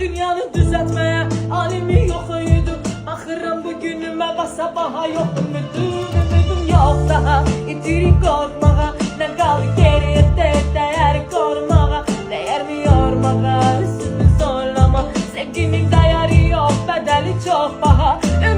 dünyanı düzeltmeye Alimi yok uyudu Bakırım bugünüme basa baha yok Ümidum ümidum yok daha İtiri korkmağa Ne kaldı geriye de değer korumağa Değer mi yormağa Üstünü zorlama. Sevginin değeri yok Bedeli çok paha. Ümidim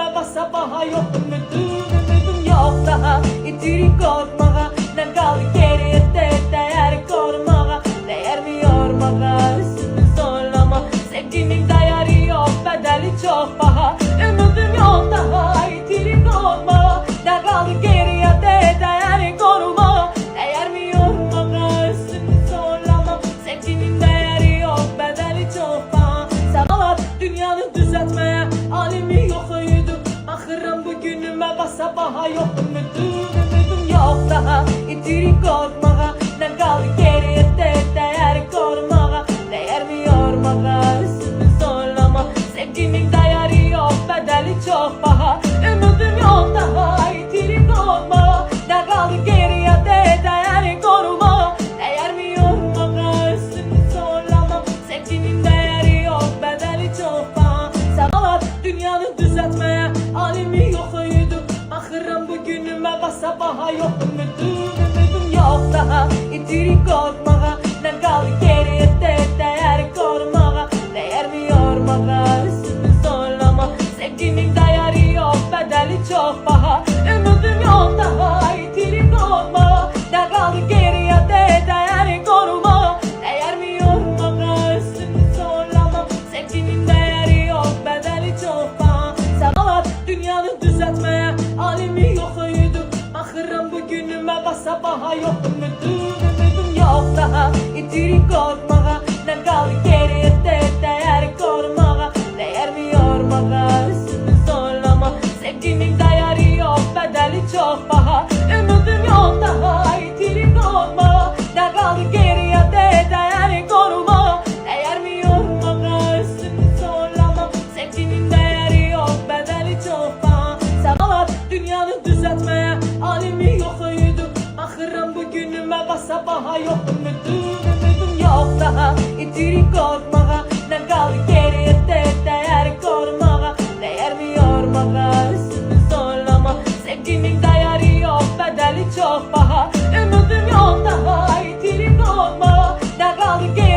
bugünüme basa baha yok Ümidum ümidum yok daha. İtiri korkmağa Ne kaldı geriye de değer korumağa Değer mi yormağa Üstünü zorlama. Sevginin değeri yok Bedeli çok paha. Ümidim yok daha İtiri korkmağa. Ne kaldı geriye bugünüme basa baha yok Ümidum ümidum yok daha. İtiri korkmağa Ne kaldı geriye de değer korumağa Değer mi yormağa Üstünü zorlama. Sevginin değeri yok Bedeli çok paha Ümidim yok daha İtiri korkmağa Ne kaldı geriye de değer korumağa Değer mi yormağa Üstünü zorlama. Sevginin değeri yok Bedeli çok paha Salavat dünyanı düzeltmeye Alimi yok uyudu Ahırım bugünüme basa baha yok. Ümidum ümidum yok daha. İtiri korkmağa Ne kaldı geriye de değer korumağa Değer mi yormağa Üstünü zorlama. Sevginin değeri yok Bedeli çok paha Ümidim yok daha İtiri korkmağa Ne kaldı geriye de değer korumağa Değer mi yormağa Üstünü zorlama. Yok Bedeli çok paha Salavat dünyanı düzeltmeye Alimi sabaha yok nedir? Gündüme ve sabaha yok ümidim ümidim yok daha. İtiri korkmağa ne kaldı geriye de değer kormağa Değer mi yormağa üstümü zorlama. Sevgimin değeri yok bedeli çok paha Ümidim yok daha itiri korkmağa ne kaldı geriye